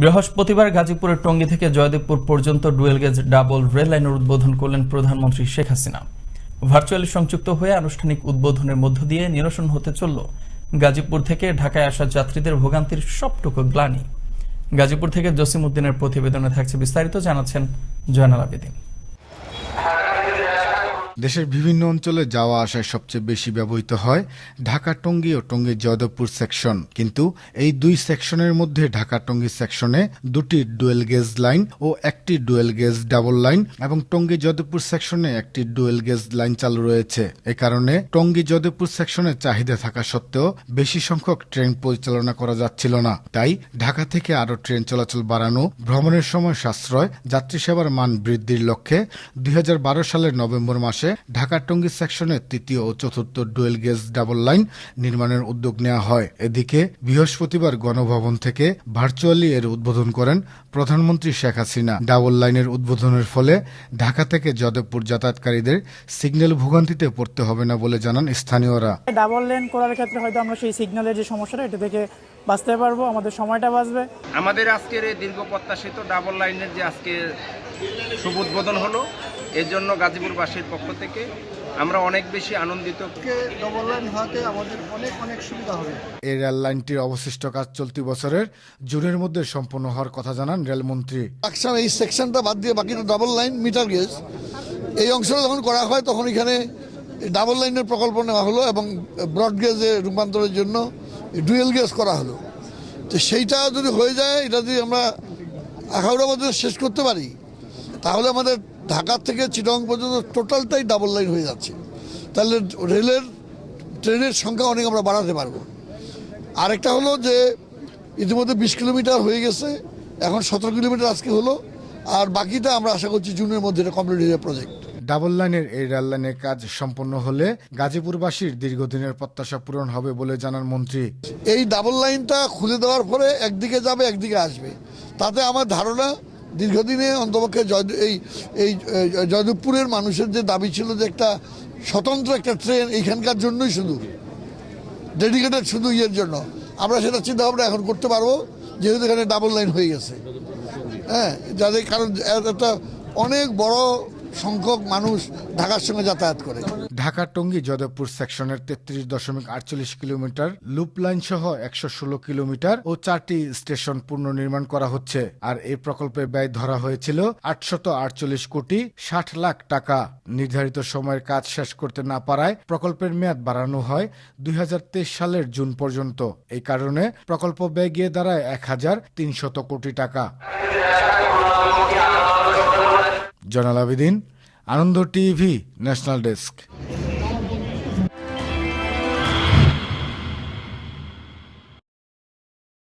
বৃহস্পতিবার গাজীপুরের টঙ্গী থেকে জয়দেবপুর পর্যন্ত ডুয়েল গেজ ডাবল রেল লাইনের উদ্বোধন করলেন প্রধানমন্ত্রী শেখ হাসিনা। ভার্চুয়ালি সংযুক্ত হয়ে আনুষ্ঠানিক উদ্বোধনের মধ্য দিয়ে নিরসন হতে চলল গাজীপুর থেকে ঢাকায় আসা যাত্রীদের ভোগান্তির সবটুকু গ্লানি। গাজীপুর থেকে জসিম উদ্দিনের প্রতিবেদনে থাকছে বিস্তারিত, জানাচ্ছেন জয়নাল আবেদিন। দেশের বিভিন্ন অঞ্চলে যাওয়া আসায় সবচেয়ে বেশি ব্যবহৃত হয় ঢাকা টঙ্গী ও টঙ্গী জয়দেবপুর সেকশন। কিন্তু এই দুই সেকশনের মধ্যে ঢাকা টঙ্গী সেকশনে দুটি ডুয়েল গেজ লাইন ও একটি ডুয়েল গেজ ডাবল লাইন এবং টঙ্গী জয়দেবপুর সেকশনে একটি ডুয়েল গেজ লাইন চালু রয়েছে। এ কারণে টঙ্গী জয়দেবপুর সেকশনে চাহিদা থাকা সত্ত্বেও বেশি সংখ্যক ট্রেন পরিচালনা করা যাচ্ছিল না। তাই ঢাকা থেকে আরও ট্রেন চলাচল বাড়ানো, ভ্রমণের সময় সাশ্রয়, যাত্রী সেবার মান বৃদ্ধির লক্ষ্যে দুই হাজার বারো সালের নভেম্বর মাসে ঢাকা টঙ্গী সেকশনে তৃতীয় ও চতুর্থ ডুয়েল গেজ ডাবল লাইন নির্মাণের উদ্যোগ নেওয়া হয়। এদিকে বৃহস্পতিবার গণভবন থেকে ভার্চুয়ালি এর উদ্বোধন করেন প্রধানমন্ত্রী শেখ হাসিনা। ডাবল লাইনের উদ্বোধনের ফলে ঢাকা থেকে যাদবপুর যাতায়াতকারীদের সিগন্যাল ভোগান্তিতে পড়তে হবে না বলে জানান স্থানীয়রা। ডাবল লেন করার ক্ষেত্রে হয়তো আমরা সেই সিগন্যালের যে সমস্যাটা এটা থেকে বাঁচতে পারব আমাদের সময়টা বাঁচবে। আমাদের আজকের এই দীর্ঘ প্রত্যাশিত ডাবল লাইনের যে আজকে শুভ উদ্বোধন হলো এর জন্য গাজীপুরবাসীর পক্ষ থেকে আমরা অনেক বেশি আনন্দিত। ডবল লাইন হওয়াতে আমাদের অনেক অনেক সুবিধা হবে। এই রেল লাইনটির অবশিষ্ট কাজ চলতি বছরের জুনের মধ্যে সম্পন্ন হওয়ার কথা জানান রেলমন্ত্রী। আকসাম এই সেকশনটা বাদ দিয়ে বাকিটা ডাবল লাইন মিটার গেজ এই অংশটা যখন করা হয় তখন এখানে ডাবল লাইনের প্রকল্প নেওয়া হলো এবং ব্রড গেজে রূপান্তরের জন্য ডুয়েল গেজ করা হলো। তো সেইটা যদি হয়ে যায় এটা যদি আমরা আখাউড়ার মধ্যে শেষ করতে পারি তাহলে আমাদের ঢাকা থেকে চিটং পর্যন্ত টোটালটাই ডাবল লাইন হয়ে যাচ্ছে। তাহলে রেলের ট্রেনের সংখ্যা অনেক আমরা বাড়াতে পারব। আরেকটা হলো যে ইতিমধ্যে বিশ কিলোমিটার হয়ে গেছে এখন সতেরো কিলোমিটার আজকে হলো আর বাকিটা আমরা আশা করছি জুনের মধ্যে এটা কমপ্লিট হয়ে প্রজেক্ট ডাবল লাইনের এই রেল লাইনের কাজ সম্পন্ন হলে গাজীপুরবাসীর দীর্ঘদিনের প্রত্যাশা পূরণ হবে বলে জানান মন্ত্রী। এই ডাবল লাইনটা খুলে দেওয়ার পরে একদিকে যাবে একদিকে আসবে। তাতে আমার ধারণা দীর্ঘদিনে অন্তপক্ষে জয় এই এই জয়দেবপুরের মানুষের যে দাবি ছিল যে একটা স্বতন্ত্র একটা ট্রেন এইখানকার জন্যই শুধু, ডেডিকেটেড শুধু ইয়ের জন্য। আমরা সেটা চিন্তা ভাবনা এখন করতে পারব, যেহেতু এখানে ডাবল লাইন হয়ে গেছে। হ্যাঁ যাদের কারণ একটা অনেক বড় সংখ্যক মানুষ ঢাকার সঙ্গে যাতায়াত করে। ঢাকা টঙ্গী যাদবপুর সেকশনের তেত্রিশ দশমিক আটচল্লিশ কিলোমিটার লুপ লাইন সহ একশো ষোলো কিলোমিটার ও চারটি স্টেশন পুনর্নির্মাণ করা হচ্ছে। আর এই প্রকল্পের ব্যয় ধরা হয়েছিল আটশত আটচল্লিশ কোটি ষাট লাখ টাকা। নির্ধারিত সময়ের কাজ শেষ করতে না পারায় প্রকল্পের মেয়াদ বাড়ানো হয় দুই হাজার তেইশ সালের জুন পর্যন্ত। এই কারণে প্রকল্প ব্যয় গিয়ে দাঁড়ায় এক হাজার তিনশত কোটি টাকা। Zainal Abedin, Ananda TV, national desk.